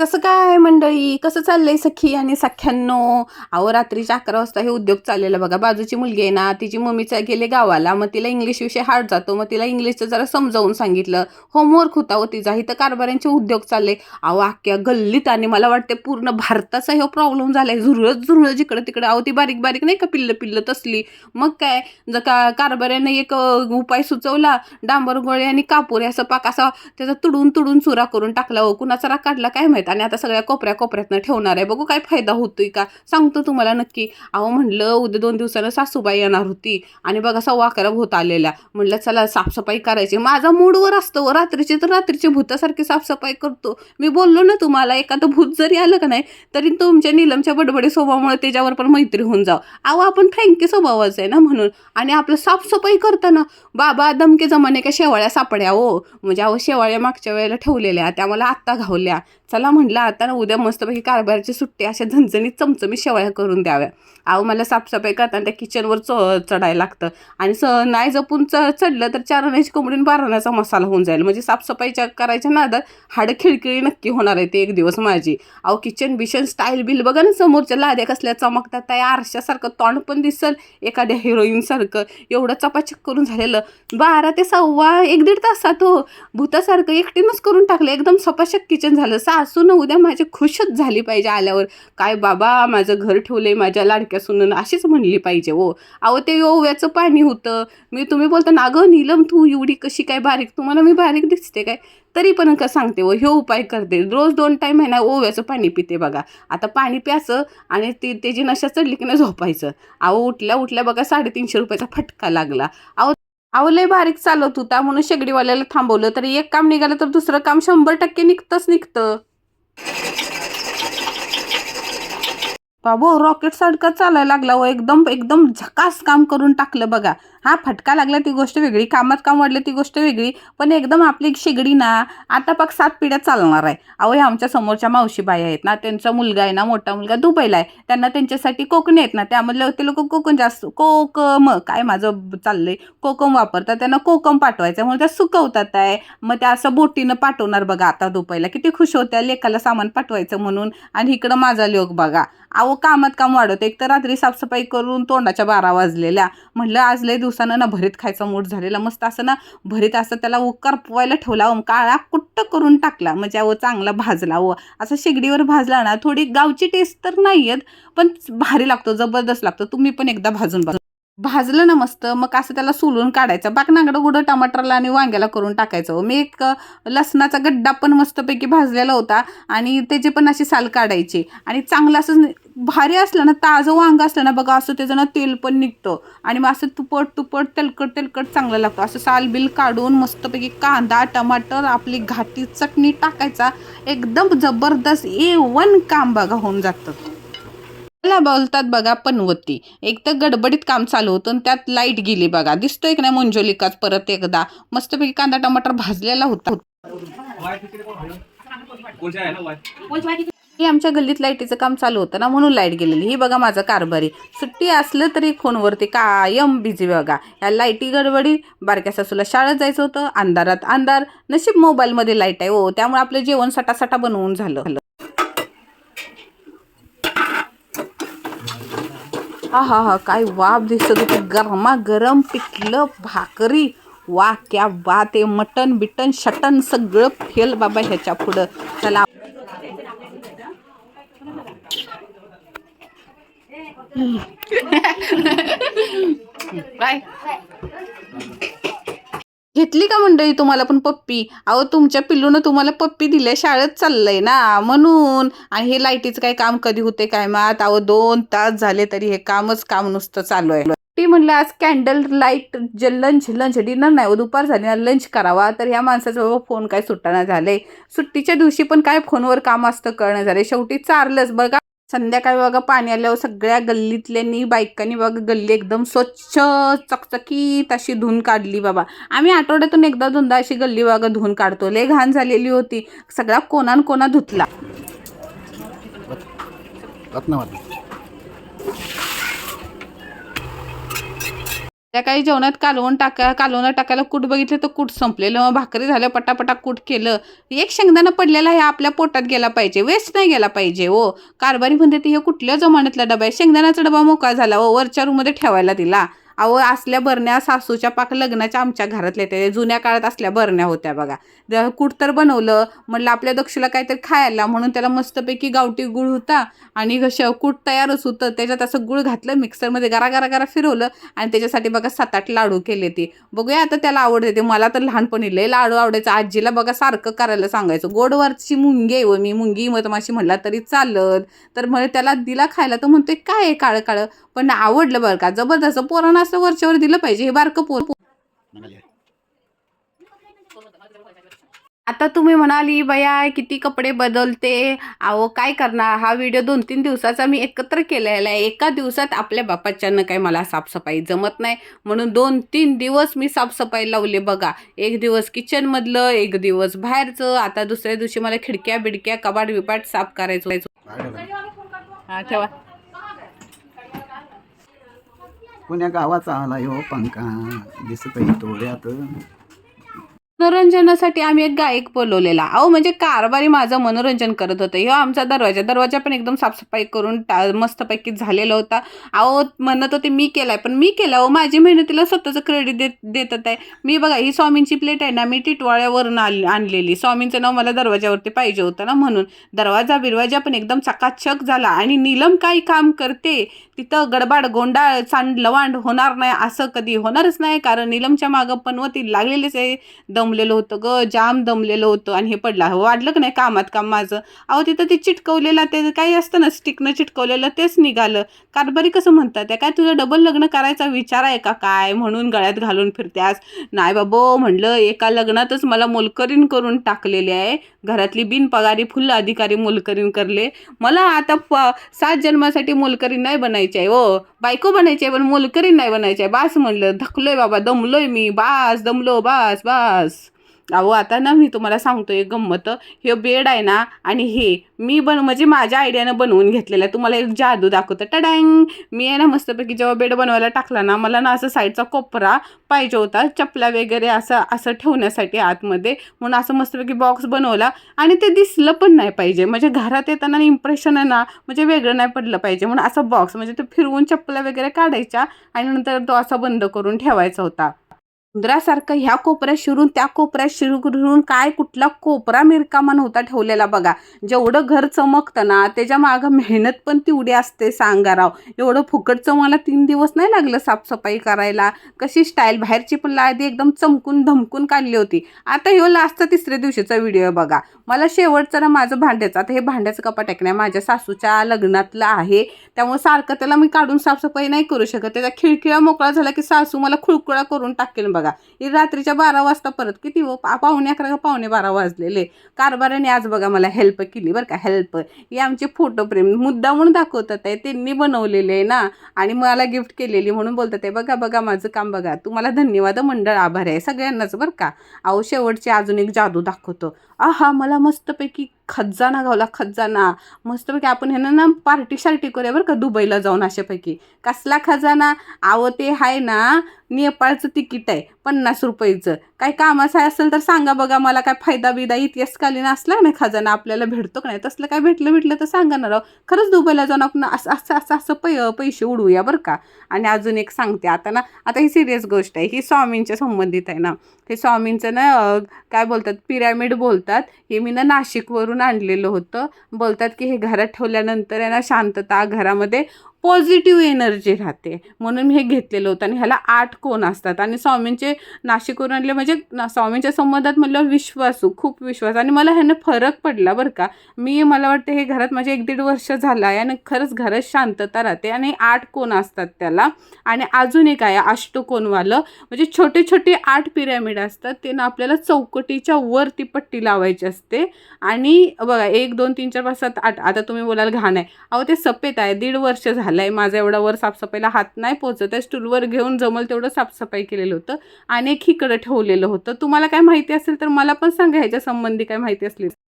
कसं काय मंडळी? कसं चाललंय सखी आणि सख्यांनो? अहो रात्रीच्या अकरा वाजता हे उद्योग चाललेला बघा. बाजूची मुलगी आहे ना तिची मम्मीचा गेले गावाला. मग तिला इंग्लिश विषय हार्ड जातो. मग तिला इंग्लिशचं जरा समजावून सांगितलं. होमवर्क होता हो तिचा. इथं कारभाऱ्यांचे उद्योग चालले. अहो अख्ख्या गल्लीत आणि मला वाटते पूर्ण भारताचा हे प्रॉब्लेम झालाय. झुरळत झुरळ जिकडं तिकडं. अहो ती बारीक बारीक नाही का पिल्लं पिल्लं तसली? मग काय? जर का कारभाऱ्याने एक उपाय सुचवला डांबर गोळे आणि कापूर असं पाक असा त्याचा तुडून तुडून चुरा करून टाकला हो. कुणाचा राग काढला काय माहिती? आणि आता सगळ्या कोपऱ्या कोपऱ्यातनं ठेवणार आहे. बघू काय फायदा होतोय का? सांगतो तुम्हाला नक्की. अहो म्हणलं उद्या दोन दिवसानं सासूबाई येणार होती आणि बघा सव्वा अकरा भूत आलेल्या. म्हणलं चला साफसफाई करायची. माझा मूडवर असतो हो. रात्रीची तर रात्रीची भूतासारखी साफसफाई करतो. मी बोललो ना तुम्हाला एखादं भूत जरी आलं का नाही तरी तुमच्या निलमच्या बडबडी स्वभावामुळे त्याच्यावर पण मैत्री होऊन जाव. अहो आपण फ्रँकी स्वभावाचं आहे ना म्हणून. आणि आपलं साफसफाई करताना बाबा दमके जमाने का शेवाळ्या सापड्या हो. म्हणजे अहो शेवाळ्या मागच्या वेळेला ठेवलेल्या त्या मला आत्ता घावल्या. चला म्हटलं आता ना उद्या मस्तपैकी कारभाराची सुट्टी अशा झणझणीत चमचमीत शेवया करून द्याव्या. अहो मला साफसफाई करताना त्या किचनवर च चढायला लागतं. आणि स नाही जपून च चढलं तर चार आण्याची कोंबडीन बाराण्याचा मसाला होऊन जाईल. म्हणजे साफसफाईच्या करायच्या नादात हाडं खिळखिळी नक्की होणार आहे ते एक दिवस माझी. अहो किचन बिशन स्टाईल बिल बघा ना समोरच्या लाद्या कसल्या चमकतात. त्या आरशासारखं तोंड पण दिसल एखाद्या हिरोईनसारखं एवढं चपाचक करून झालेलं. बारा ते सव्वा एक दीड तासात हो. भूतासारखं एकटीनंच करून टाकलं. एकदम सपाशक किचन झालं. सासून उद्या माझी खुशच झाली पाहिजे आल्यावर. काय बाबा माझं घर ठेवलंय माझ्या लाडक्या सुनून अशीच म्हणली पाहिजे हो. अहो ते ओव्याचं पाणी होतं. मी तुम्ही बोलता ना अगं नीलम तू एवढी कशी काय बारीक? तुम्हाला मी बारीक दिसते काय? तरी पण का सांगते हो हे उपाय करते. रोज दोन टाईम आहे ना ओव्याचं पाणी पिते बघा. आता पाणी प्यायचं आणि ती त्याची नशा चढली की नाही झोपायचं. अहो उठल्या उठल्या बघा साडेतीनशे रुपयाचा फटका लागला. अहो अहो लय बारीक चालत होता. म्हणून शेगडीवाल्याला थांबवलं. तरी एक काम निघालं तर दुसरं काम शंभर टक्के निघतंच निघतं. बाबो रॉकेट सारखं चालायला लागला व एकदम एकदम झकास काम करून टाकलं बघा. हा फटका लागला ती गोष्ट वेगळी कामात काम वाढलं ती गोष्ट वेगळी पण एकदम आपली शेगडी ना आता पाक सात पिढ्या चालणार आहे. अहो हे आमच्या समोरच्या मावशीबाई आहेत ना त्यांचा मुलगा आहे ना मोठा मुलगा दुबईला आहे. त्यांना त्यांच्यासाठी कोकणी आहेत ना त्यामधले ते लोक कोकण जास्त कोकम काय माझं चाललंय कोकम वापरतात त्यांना कोकम पाठवायचं म्हणून त्या सुकवतात आहे. मग त्या असं बोटीनं पाठवणार बघा आता दुबईला किती खुश होत्या लेकाला सामान पाठवायचं म्हणून आणि इकडं माझा लोक बघा. अहो कामात काम वाढवतं एक तर रात्री साफसफाई करून तोंडाच्या बारा वाजलेल्या म्हटलं आज लय दिवसानं ना भरीत खायचा मूड झालेला. मस्त असं ना भरीत असं त्याला उकार पोवायला ठेवला काळा कुट्ट करून टाकला. म्हणजे अहो चांगला भाजला व असं शेगडीवर भाजला ना थोडी गावची टेस्ट तर नाही आहेत पण भारी लागतो जबरदस्त लागतो. तुम्ही पण एकदा भाजून बघा. भाजलं ना मस्त मग असं त्याला सोलून काढायचं. बाकनागडं गुडं टमाटरला आणि वांग्याला करून टाकायचं हो. मी एक लसणाचा गड्डा पण मस्तपैकी भाजलेला होता आणि त्याचे पण अशी साल काढायची. आणि चांगलं असं भारी असलं ना ताजं वांग असलं ना बघा असं त्याचं ना तेल पण निघतं. आणि मग असं तुपट तुपट तेलकट तेलकट चांगलं लागतं. असं सालबिल काढून मस्तपैकी कांदा टमाटर आपली घाटी चटणी टाकायचा. एकदम जबरदस्त ए वन काम बघा होऊन जातं. मला बोलतात बघा पनवती. एक तर गडबडीत काम चालू होतं आणि त्यात लाइट गेली बघा. दिसतोय की नाही मंजोलिकाच परत एकदा. मस्तपैकी कांदा टमाटर भाजलेला होता. ही आमच्या गल्लीत लाईटीचं काम चालू होतं ना म्हणून लाइट गेलेली. ही बघा माझं कारभारी. सुट्टी असलं तरी फोनवरती कायम बिझी बघा. या लाईटी गडबडी बारक्या सासूला शाळेत जायचं होतं अंधारात अंधार नशीब मोबाईलमध्ये लाइट आहे हो. त्यामुळे आपलं जेवण सटासटा बनवून झालं. हा हा हा काय वाफ दिसत होती. गरमा गरम पिठलं भाकरी. वा क्या वा ते मटन बिटन शटन सगळं फेल बाबा ह्याच्या पुढं. चला. बाय. घेतली का मंडळी तुम्हाला पण पप्पी? अहो तुमच्या पिल्लूनं तुम्हाला पप्पी दिल्या शाळेत चाललंय ना. म्हणून. आणि हे लाईटीचं काय काम कधी होते काय मात अहो दोन तास झाले तरी हे कामच काम नुसतं चालू आहे. ती म्हणलं आज कॅन्डल लाइट जे लंच लंच डिनर नाही हो, दुपार झाली ना लंच करावा. तर ह्या माणसाचा बाबा फोन काय सुटाना झाले? सुट्टीच्या दिवशी पण काय फोनवर काम असतं कळणं झाले शेवटी चारलंच. बघा संध्याकाळी बघा पाणी आल्यावर सगळ्या गल्लीतल्यांनी बायकांनी बघा गल्ली एकदम स्वच्छ चकचकीत अशी धुवून काढली बाबा. आम्ही आठवड्यातून एकदा दोनदा अशी गल्ली बघा धुवून काढतो. लय घाण झालेली होती. सगळा कोणान कोणा धुतला. काही जेवणात कालवण टाका कालवणं टाकायला कूट बघितलं तर कूट संपलेलं. मग भाकरी झालं पटापटा कूट केलं. एक शेंगदाणा पडलेला हे आपल्या पोटात गेला पाहिजे वेस्ट नाही गेला पाहिजे हो. कारभारी म्हणते ते हे कुठल्या जमान्यातला डबा आहे? शेंगदाण्याचा डबा मोकळा झाला व वरच्या रूममध्ये ठेवायला दिला. अहो असल्या बरण्या सासूच्या पाक लग्नाच्या आमच्या घरातल्या त्या जुन्या काळात असल्या बरण्या होत्या बघा. कुठ तर बनवलं म्हटलं आपल्या दक्षला काहीतरी खायला म्हणून त्याला मस्तपैकी गावठी गुळ होता आणि श कूट तयारच होतं. त्याच्यात असं गुळ घातलं मिक्सरमध्ये गरा गरा गरा फिरवलं आणि त्याच्यासाठी बघा सात आठ लाडू केले ते. बघूया आता त्याला आवडते ते. मला तर लहानपणी लय लाडू आवडायचं. आजीला बघा सारखं करायला सांगायचं. गोडवरची मुंगी आहे व मी. मुंगी मधमाशी म्हणला तरी चालत. तर मग त्याला दिला खायला तर म्हणते काय आहे काळं काळं पण आवडलं बरं का. जबरदस्त पोरांना असं वरच्यावर दिलं पाहिजे. हे बारकं पोर आता तुम्ही म्हणाली बया किती कपडे बदलते. अहो काय करणार? हा व्हिडिओ दोन तीन दिवसाचा मी एकत्र केलेला आहे. एका दिवसात आपल्या बापाच्यानं काही मला साफसफाई जमत नाही. म्हणून दोन तीन दिवस मी साफसफाई लावले बघा. एक दिवस किचनमधलं एक दिवस बाहेरचं. आता दुसऱ्या दिवशी मला खिडक्या बिडक्या कबाड बिपाट साफ करायचं हा ठेवा. पुण्या गावाचा आला हो पंखा. दिसत तोड्यात मनोरंजनासाठी आम्ही एक गायक बोलवलेला. अहो म्हणजे कारभारी माझं मनोरंजन करत होतं. ह्यो आमचा दरवाजा दरवाजा पण एकदम साफसफाई करून टा मस्तपैकी झालेला होता. अहो म्हणत होते मी केलाय. पण मी केला अहो माझी मेहनतीला स्वतःचं क्रेडिट देत देतात आहे. मी बघा ही स्वामींची प्लेट आहे ना मी टिटवाळ्यावरून आण आणलेली. स्वामींचं नाव मला दरवाजावरती पाहिजे होतं ना म्हणून. दरवाजा बिरवाजा पण एकदम चकाचक झाला आणि नीलम काही काम करते? तिथं गडबाड गोंडाळ सांड लवांड होणार नाही असं कधी होणारच नाही कारण नीलमच्या मागं पनवती लागलेलीच आहे. दम दमलेलं होतं ग जाम दमलेलं होतं आणि हे पडलं. वाढलं का नाही कामात काम माझं? अहो तिथं ते चिटकवलेलं ते काही असतं ना स्टिकनं चिटकवलेलं तेच निघालं. कारभारी कसं म्हणतात? त्या काय तुझं डबल लग्न करायचा विचार आहे का काय? म्हणून गळ्यात घालून फिरत्यास. नाही बाबो म्हणलं एका लग्नातच मला मोलकरीण करून टाकलेले आहे. घरातली बिनपगारी फुल अधिकारी मोलकरीण करले. मला आता प सात जन्मासाठी मोलकरीण नाही बनायची आहे हो. बायको बनायची आहे पण मोलकरीण नाही बनायची आहे. बास म्हणलं धकलोय बाबा दमलोय मी. बास दमलो बास बास. अहो आता ना मी तुम्हाला सांगतो एक गंमत. हे बेड आहे ना आणि हे मी बन म्हणजे माझ्या आयडियानं बनवून घेतलेलं आहे. तुम्हाला एक जादू दाखवतं. टडँग! मी आहे ना मस्तपैकी जेव्हा बेड बनवायला टाकला ना मला ना असं साईडचा कोपरा पाहिजे होता चपला वगैरे असं असं ठेवण्यासाठी आतमध्ये. म्हणून असं मस्तपैकी बॉक्स बनवला आणि ते दिसलं पण नाही पाहिजे. म्हणजे घरात येताना इम्प्रेशन आहे ना म्हणजे वेगळं नाही पडलं पाहिजे. म्हणून असं बॉक्स म्हणजे ते फिरवून चपला वगैरे काढायच्या आणि नंतर तो असा बंद करून ठेवायचा होता. उंदरासारखं ह्या कोपऱ्यात शिरून त्या कोपऱ्यात शिरून काय कुठला कोपरा मिरकामा नव्हता ठेवलेला बघा. जेवढं घर चमकतं ना त्याच्या मागं मेहनत पण तेवढी असते सांगा राव एवढं फुकटचं मला तीन दिवस नाही लागलं साफसफाई करायला. कशी स्टाईल बाहेरची पण लादी एकदम चमकून धमकून काढली होती. आता ह्यो लास्टचा तिसऱ्या दिवशीचा व्हिडिओ आहे बघा. मला शेवटचं ना माझं भांड्याचं आता हे भांड्याचं कपाट आहे नाही माझ्या सासूच्या लग्नातलं आहे. त्यामुळे सारखं त्याला मी काढून साफसफाई नाही करू शकत. त्याचा खिळखिळा मोकळा झाला की सासू मला खुळकुळा करून टाकेल बघा. बघा. रात्रीच्या बारा वाजता परत किती हो? पावणे अकरा पावणे बारा वाजलेले. कारभाराने आज बघा मला हेल्प केली बरं का हेल्प ही आमचे फोटो प्रेम मुद्दा म्हणून दाखवतात आहे त्यांनी बनवलेले आहे ना. आणि मला गिफ्ट केलेली म्हणून बोलतात आहे बघा बघा माझं काम बघा. तुम्हाला धन्यवाद मंडळ आभार आहे सगळ्यांनाच बरं का. अहो शेवटची अजून एक जादू दाखवतो. आहा मला मस्तपैकी खजाना गावला खजाना. मस्तपैकी आपण ह्यांना ना पार्टी शार्टी करूया बरं का दुबईला जाऊन अशापैकी. कसला खजाना? आव ते आहे ना नेपाळचं तिकीट आहे. पन्नास रुपयेचं. काय कामाचं आहे असेल तर सांगा बघा मला काय फायदा बिदा इतिहासकालीन असला ना खजाना आपल्याला भेटतो का नाही तसलं काय भेटलं भेटलं तर सांगा ना राव. खरंच दुबईला जाऊन आपण असं असं असं असं पै पैसे उडवूया बरं का. आणि अजून एक सांगते आता ना आता ही सिरियस गोष्ट आहे ही स्वामींच्या संबंधित आहे ना. हे स्वामींचं ना काय बोलतात पिरॅमिड बोलतात. हे मी ना नाशिकवरून आणलेलं होतं. बोलतात की हे घरात ठेवल्यानंतर आहे ना शांतता घरामध्ये पॉझिटिव्ह एनर्जी राहते. म्हणून मी हे घेतलेलं होतं आणि ह्याला आठ कोण असतात? आणि स्वामींचे नाशिकवरून आणले म्हणजे ना स्वामींच्या संबंधात म्हटलं विश्वासू खूप विश्वास. आणि मला ह्यानं फरक पडला बरं का. मी मला वाटतं हे घरात माझे एक दीड वर्ष झालं आहे आणि खरंच घरात शांतता राहते आणि आठ कोण असतात त्याला? आणि अजून एक आहे अष्टकोनवालं म्हणजे छोटे छोटे आठ पिरॅमिड असतात. ते ना आपल्याला चौकटीच्या वर ती पट्टी लावायची असते. आणि बघा एक दोन तीन चार पाच सात आठ. आता तुम्ही बोलाल घाण आहे. अहो ते सफेद आहे. दीड वर्ष झालं. झालं आहे माझा एवढा वर साफसफाईला हात नाही पोचत आहे. स्टूलवर घेऊन जमल तेवढं साफसफाई केलेलं होतं. आणि एक इकडं ठेवलेलं होतं. तुम्हाला काय माहिती असेल तर मला पण सांगा ह्याच्या संबंधी काय माहिती असली